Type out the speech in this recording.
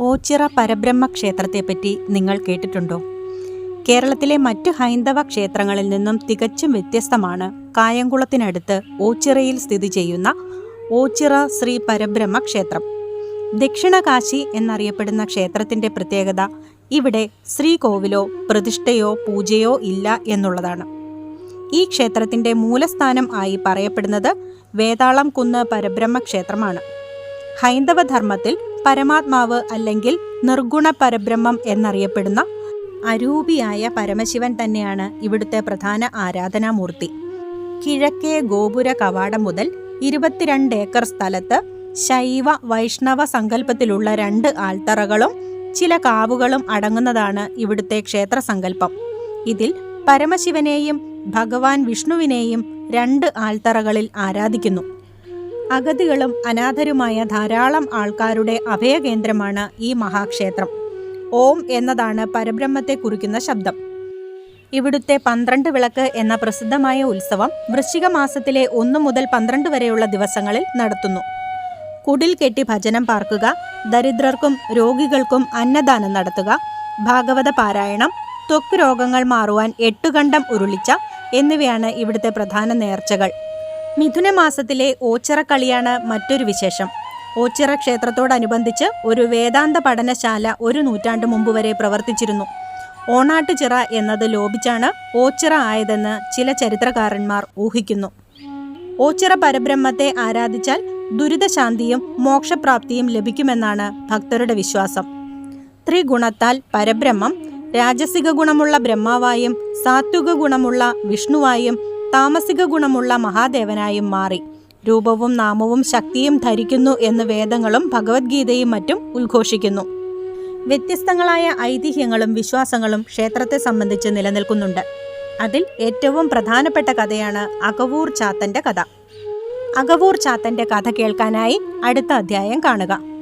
ഓച്ചിറ പരബ്രഹ്മ ക്ഷേത്രത്തെപ്പറ്റി നിങ്ങൾ കേട്ടിട്ടുണ്ടോ? കേരളത്തിലെ മറ്റ് ഹൈന്ദവ ക്ഷേത്രങ്ങളിൽ നിന്നും തികച്ചും വ്യത്യസ്തമാണ് കായംകുളത്തിനടുത്ത് ഓച്ചിറയിൽ സ്ഥിതി ചെയ്യുന്ന ഓച്ചിറ ശ്രീ പരബ്രഹ്മ ക്ഷേത്രം. ദക്ഷിണകാശി എന്നറിയപ്പെടുന്ന ക്ഷേത്രത്തിന്റെ പ്രത്യേകത ഇവിടെ ശ്രീകോവിലോ പ്രതിഷ്ഠയോ പൂജയോ ഇല്ല എന്നുള്ളതാണ്. ഈ ക്ഷേത്രത്തിന്റെ മൂലസ്ഥാനം ആയി പറയപ്പെടുന്നത് വേതാളം കുന്ന് പരബ്രഹ്മ ക്ഷേത്രമാണ്. ഹൈന്ദവ ധർമ്മത്തിൽ പരമാത്മാവ് അല്ലെങ്കിൽ നിർഗുണ പരബ്രഹ്മം എന്നറിയപ്പെടുന്ന അരൂപിയായ പരമശിവൻ തന്നെയാണ് ഇവിടുത്തെ പ്രധാന ആരാധനാമൂർത്തി. കിഴക്കേ ഗോപുര കവാടം മുതൽ ഇരുപത്തിരണ്ട് ഏക്കർ സ്ഥലത്ത് ശൈവ വൈഷ്ണവ സങ്കല്പത്തിലുള്ള രണ്ട് ആൽത്തറകളും ചില കാവുകളും അടങ്ങുന്നതാണ് ഇവിടുത്തെ ക്ഷേത്ര സങ്കല്പം ഇതിൽ പരമശിവനെയും ഭഗവാൻ വിഷ്ണുവിനെയും രണ്ട് ആൾത്തറകളിൽ ആരാധിക്കുന്നു. അഗതികളും അനാഥരുമായ ധാരാളം ആൾക്കാരുടെ അഭയകേന്ദ്രമാണ് ഈ മഹാക്ഷേത്രം. ഓം എന്നതാണ് പരബ്രഹ്മത്തെ കുറിക്കുന്ന ശബ്ദം. ഇവിടുത്തെ പന്ത്രണ്ട് വിളക്ക് എന്ന പ്രസിദ്ധമായ ഉത്സവം വൃശ്ചിക മാസത്തിലെ ഒന്ന് മുതൽ പന്ത്രണ്ട് വരെയുള്ള ദിവസങ്ങളിൽ നടത്തുന്നു. കുടിൽ കെട്ടി ഭജനം പാർക്കുക ദരിദ്രർക്കും രോഗികൾക്കും അന്നദാനം നടത്തുക ഭാഗവത പാരായണം ത്വക്ക് രോഗങ്ങൾ മാറുവാൻ എട്ടുകണ്ടം ഉരുളിച്ച എന്നിവയാണ് ഇവിടുത്തെ പ്രധാന നേർച്ചകൾ. മിഥുനമാസത്തിലെ ഓച്ചിറക്കളിയാണ് മറ്റൊരു വിശേഷം. ഓച്ചിറ ക്ഷേത്രത്തോടനുബന്ധിച്ച് ഒരു വേദാന്ത പഠനശാല ഒരു നൂറ്റാണ്ട് മുമ്പ് വരെ പ്രവർത്തിച്ചിരുന്നു. ഓണാട്ടുചിറ എന്നത് ലോപിച്ചാണ് ഓച്ചിറ ആയതെന്ന് ചില ചരിത്രകാരന്മാർ ഊഹിക്കുന്നു. ഓച്ചിറ പരബ്രഹ്മത്തെ ആരാധിച്ചാൽ ദുരിതശാന്തിയും മോക്ഷപ്രാപ്തിയും ലഭിക്കുമെന്നാണ് ഭക്തരുടെ വിശ്വാസം. ത്രിഗുണത്താൽ പരബ്രഹ്മം രാജസിക ഗുണമുള്ള ബ്രഹ്മാവായും സാത്വിക ഗുണമുള്ള വിഷ്ണുവായും താമസിക ഗുണമുള്ള മഹാദേവനായും മാറി. രൂപവും നാമവും ശക്തിയും ധരിക്കുന്നു എന്ന് വേദങ്ങളും ഭഗവത്ഗീതയും മറ്റും ഉദ്ഘോഷിക്കുന്നു. വ്യത്യസ്തങ്ങളായ ഐതിഹ്യങ്ങളും വിശ്വാസങ്ങളും ക്ഷേത്രത്തെ സംബന്ധിച്ച് നിലനിൽക്കുന്നുണ്ട്. അതിൽ ഏറ്റവും പ്രധാനപ്പെട്ട കഥയാണ് അകവൂർ ചാത്തന്റെ കഥ. അകവൂർ ചാത്തന്റെ കഥ കേൾക്കാനായി അടുത്ത അധ്യായം കാണുക.